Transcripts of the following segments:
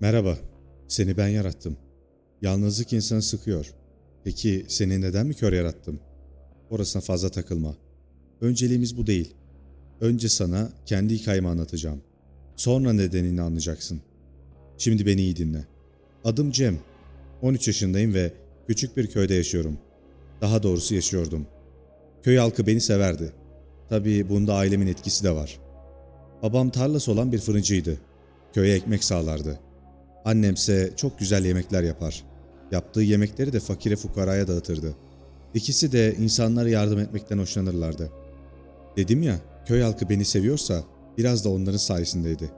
Merhaba, seni ben yarattım. Yalnızlık insanı sıkıyor. Peki seni neden mi kör yarattım? Orasına fazla takılma. Önceliğimiz bu değil. Önce sana kendi hikayemi anlatacağım. Sonra nedenini anlayacaksın. Şimdi beni iyi dinle. Adım Cem. 13 yaşındayım ve küçük bir köyde yaşıyorum. Daha doğrusu yaşıyordum. Köy halkı beni severdi. Tabii bunda ailemin etkisi de var. Babam tarlası olan bir fırıncıydı. Köye ekmek sağlardı. Annemse çok güzel yemekler yapar. Yaptığı yemekleri de fakire fukaraya dağıtırdı. İkisi de insanlara yardım etmekten hoşlanırlardı. Dedim ya, köy halkı beni seviyorsa biraz da onların sayesindeydi.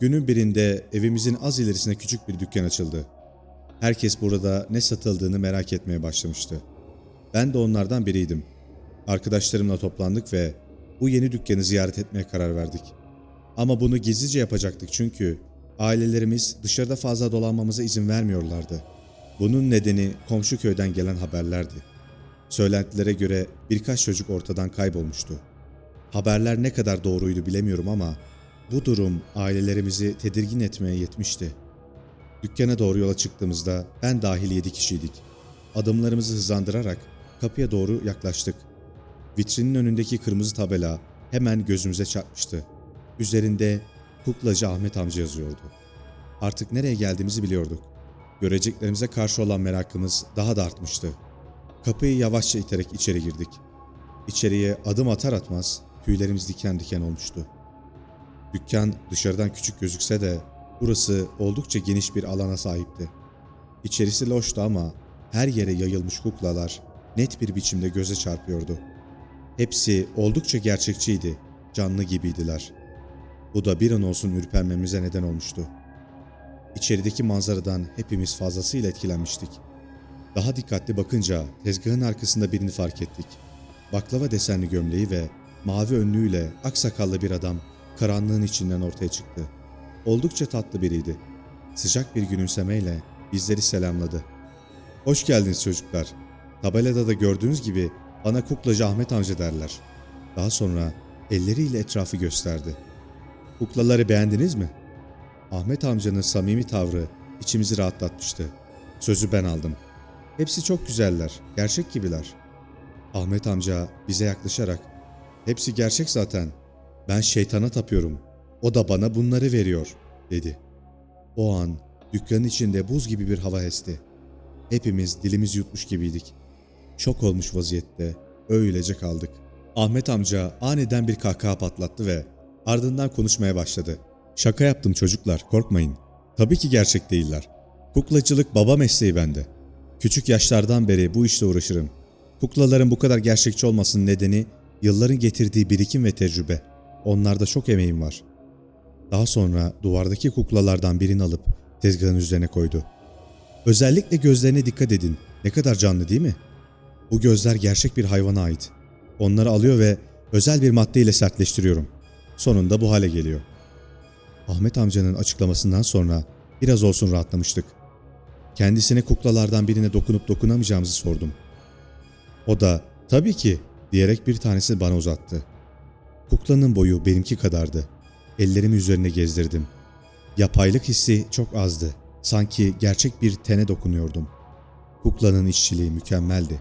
Günün birinde evimizin az ilerisine küçük bir dükkan açıldı. Herkes burada ne satıldığını merak etmeye başlamıştı. Ben de onlardan biriydim. Arkadaşlarımla toplandık ve bu yeni dükkanı ziyaret etmeye karar verdik. Ama bunu gizlice yapacaktık çünkü ailelerimiz dışarıda fazla dolanmamıza izin vermiyorlardı. Bunun nedeni komşu köyden gelen haberlerdi. Söylentilere göre birkaç çocuk ortadan kaybolmuştu. Haberler ne kadar doğruydu bilemiyorum ama bu durum ailelerimizi tedirgin etmeye yetmişti. Dükkana doğru yola çıktığımızda ben dahil yedi kişiydik. Adımlarımızı hızlandırarak kapıya doğru yaklaştık. Vitrinin önündeki kırmızı tabela hemen gözümüze çarpmıştı. Üzerinde kuklacı Ahmet amca yazıyordu. Artık nereye geldiğimizi biliyorduk. Göreceklerimize karşı olan merakımız daha da artmıştı. Kapıyı yavaşça iterek içeri girdik. İçeriye adım atar atmaz tüylerimiz diken diken olmuştu. Dükkan dışarıdan küçük gözükse de burası oldukça geniş bir alana sahipti. İçerisi loştu ama her yere yayılmış kuklalar net bir biçimde göze çarpıyordu. Hepsi oldukça gerçekçiydi, canlı gibiydiler. Bu da bir an olsun ürpermemize neden olmuştu. İçerideki manzaradan hepimiz fazlasıyla etkilenmiştik. Daha dikkatli bakınca tezgahın arkasında birini fark ettik. Baklava desenli gömleği ve mavi önlüğüyle aksakallı bir adam karanlığın içinden ortaya çıktı. Oldukça tatlı biriydi. Sıcak bir gülümsemeyle bizleri selamladı. Hoş geldiniz çocuklar. Tabelada da gördüğünüz gibi bana kuklacı Ahmet amca derler. Daha sonra elleriyle etrafı gösterdi. Kuklaları beğendiniz mi? Ahmet amcanın samimi tavrı içimizi rahatlatmıştı. Sözü ben aldım. Hepsi çok güzeller, gerçek gibiler. Ahmet amca bize yaklaşarak, hepsi gerçek zaten. Ben şeytana tapıyorum. O da bana bunları veriyor, dedi. O an dükkanın içinde buz gibi bir hava esti. Hepimiz dilimiz yutmuş gibiydik. Şok olmuş vaziyette öylece kaldık. Ahmet amca aniden bir kahkaha patlattı ve ardından konuşmaya başladı. Şaka yaptım çocuklar, korkmayın. Tabii ki gerçek değiller. Kuklacılık baba mesleği bende. Küçük yaşlardan beri bu işle uğraşırım. Kuklaların bu kadar gerçekçi olmasının nedeni yılların getirdiği birikim ve tecrübe. Onlarda çok emeğim var. Daha sonra duvardaki kuklalardan birini alıp tezgahın üzerine koydu. Özellikle gözlerine dikkat edin. Ne kadar canlı değil mi? Bu gözler gerçek bir hayvana ait. Onları alıyor ve özel bir maddeyle sertleştiriyorum. Sonunda bu hale geliyor. Ahmet amcanın açıklamasından sonra biraz olsun rahatlamıştık. Kendisine kuklalardan birine dokunup dokunamayacağımızı sordum. O da tabii ki diyerek bir tanesini bana uzattı. Kuklanın boyu benimki kadardı. Ellerimi üzerine gezdirdim. Yapaylık hissi çok azdı. Sanki gerçek bir tene dokunuyordum. Kuklanın işçiliği mükemmeldi.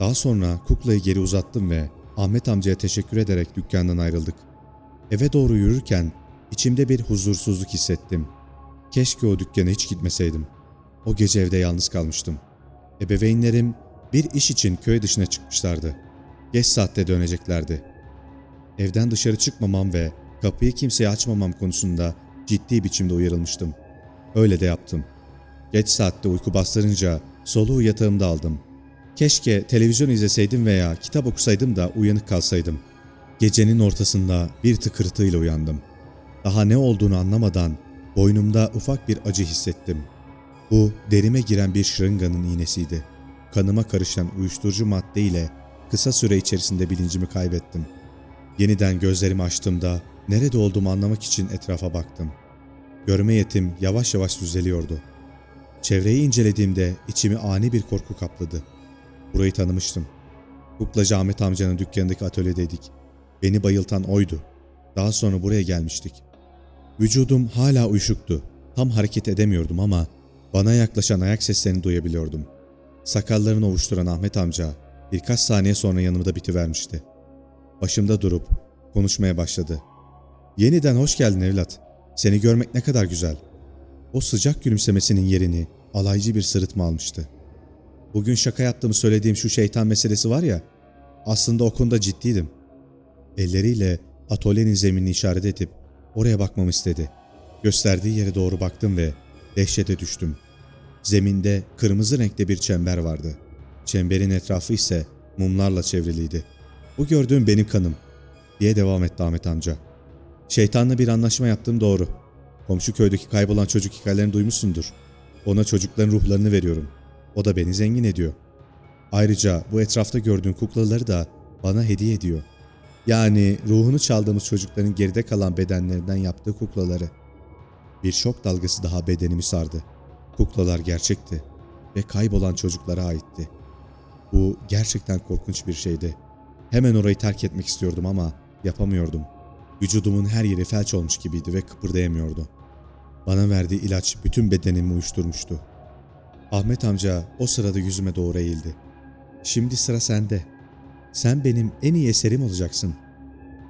Daha sonra kuklayı geri uzattım ve Ahmet amcaya teşekkür ederek dükkandan ayrıldık. Eve doğru yürürken içimde bir huzursuzluk hissettim. Keşke o dükkana hiç gitmeseydim. O gece evde yalnız kalmıştım. Ebeveynlerim bir iş için köy dışına çıkmışlardı. Geç saatte döneceklerdi. Evden dışarı çıkmamam ve kapıyı kimseye açmamam konusunda ciddi biçimde uyarılmıştım. Öyle de yaptım. Geç saatte uyku bastırınca soluğu yatağımda aldım. Keşke televizyon izleseydim veya kitap okusaydım da uyanık kalsaydım. Gecenin ortasında bir tıkırtıyla uyandım. Daha ne olduğunu anlamadan boynumda ufak bir acı hissettim. Bu derime giren bir şırınganın iğnesiydi. Kanıma karışan uyuşturucu madde ile kısa süre içerisinde bilincimi kaybettim. Yeniden gözlerimi açtığımda nerede olduğumu anlamak için etrafa baktım. Görme yetim yavaş yavaş düzeliyordu. Çevreyi incelediğimde içimi ani bir korku kapladı. Burayı tanımıştım. Kuklacı Ahmet amcanın dükkanındaki atölyedeydik. Beni bayıltan oydu. Daha sonra buraya gelmiştik. Vücudum hala uyuşuktu. Tam hareket edemiyordum ama bana yaklaşan ayak seslerini duyabiliyordum. Sakallarını ovuşturan Ahmet amca birkaç saniye sonra yanımda bitivermişti. Başımda durup konuşmaya başladı. Yeniden hoş geldin evlat. Seni görmek ne kadar güzel. O sıcak gülümsemesinin yerini alaycı bir sırıtma almıştı. Bugün şaka yaptığımı söylediğim şu şeytan meselesi var ya, aslında o konuda ciddiydim. Elleriyle atölyenin zeminini işaret edip oraya bakmamı istedi. Gösterdiği yere doğru baktım ve dehşete düştüm. Zeminde kırmızı renkte bir çember vardı. Çemberin etrafı ise mumlarla çevriliydi. Bu gördüğüm benim kanım diye devam etti Ahmet amca. Şeytanla bir anlaşma yaptım doğru. Komşu köydeki kaybolan çocuk hikayelerini duymuşsundur. Ona çocukların ruhlarını veriyorum. O da beni zengin ediyor. Ayrıca bu etrafta gördüğün kuklaları da bana hediye ediyor. Yani ruhunu çaldığımız çocukların geride kalan bedenlerinden yaptığı kuklaları. Bir şok dalgası daha bedenimi sardı. Kuklalar gerçekti ve kaybolan çocuklara aitti. Bu gerçekten korkunç bir şeydi. Hemen orayı terk etmek istiyordum ama yapamıyordum. Vücudumun her yeri felç olmuş gibiydi ve kıpırdayamıyordu. Bana verdiği ilaç bütün bedenimi uyuşturmuştu. Ahmet amca o sırada yüzüme doğru eğildi. Şimdi sıra sende. Sen benim en iyi eserim olacaksın.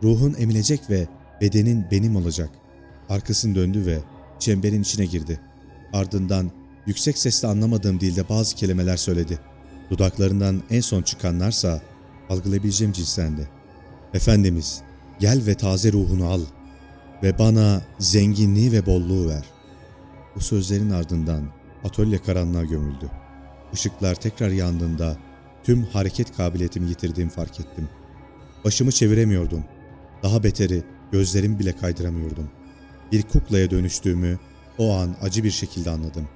Ruhun emilecek ve bedenin benim olacak. Arkasını döndü ve çemberin içine girdi. Ardından yüksek sesle anlamadığım dilde bazı kelimeler söyledi. Dudaklarından en son çıkanlarsa algılayabileceğim cinstendi. Efendimiz, gel ve taze ruhunu al ve bana zenginliği ve bolluğu ver. Bu sözlerin ardından atölye karanlığa gömüldü. Işıklar tekrar yandığında tüm hareket kabiliyetimi yitirdiğimi fark ettim. Başımı çeviremiyordum. Daha beteri gözlerimi bile kaydıramıyordum. Bir kuklaya dönüştüğümü o an acı bir şekilde anladım.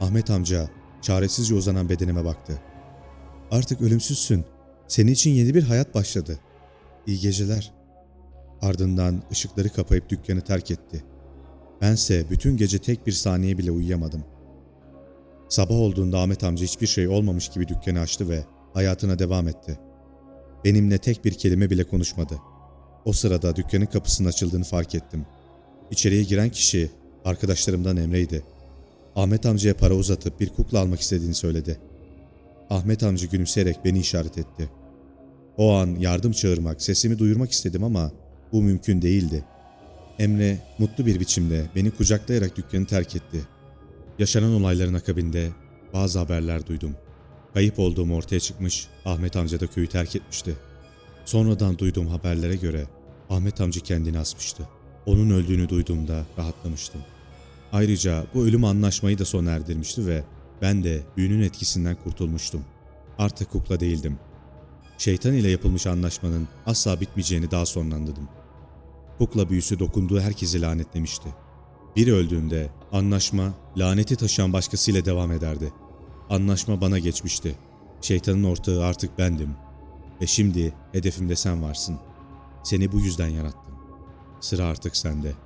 Ahmet amca çaresizce uzanan bedenime baktı. Artık ölümsüzsün. Senin için yeni bir hayat başladı. İyi geceler. Ardından ışıkları kapayıp dükkanı terk etti. Bense bütün gece tek bir saniye bile uyuyamadım. Sabah olduğunda Ahmet amca hiçbir şey olmamış gibi dükkanı açtı ve hayatına devam etti. Benimle tek bir kelime bile konuşmadı. O sırada dükkanın kapısının açıldığını fark ettim. İçeriye giren kişi arkadaşlarımdan Emre'ydi. Ahmet amcaya para uzatıp bir kukla almak istediğini söyledi. Ahmet amca gülümseyerek beni işaret etti. O an yardım çağırmak, sesimi duyurmak istedim ama bu mümkün değildi. Emre mutlu bir biçimde beni kucaklayarak dükkanı terk etti. Yaşanan olayların akabinde bazı haberler duydum. Kayıp olduğum ortaya çıkmış, Ahmet amca da köyü terk etmişti. Sonradan duyduğum haberlere göre Ahmet amca kendini asmıştı. Onun öldüğünü duyduğumda rahatlamıştım. Ayrıca bu ölüm anlaşmayı da sona erdirmişti ve ben de büyünün etkisinden kurtulmuştum. Artık kukla değildim. Şeytan ile yapılmış anlaşmanın asla bitmeyeceğini daha sonra anladım. Kukla büyüsü dokunduğu herkesi lanetlemişti. Biri öldüğünde anlaşma laneti taşıyan başkasıyla devam ederdi. Anlaşma bana geçmişti. Şeytanın ortağı artık bendim. Ve şimdi hedefimde sen varsın. Seni bu yüzden yarattım. Sıra artık sende.''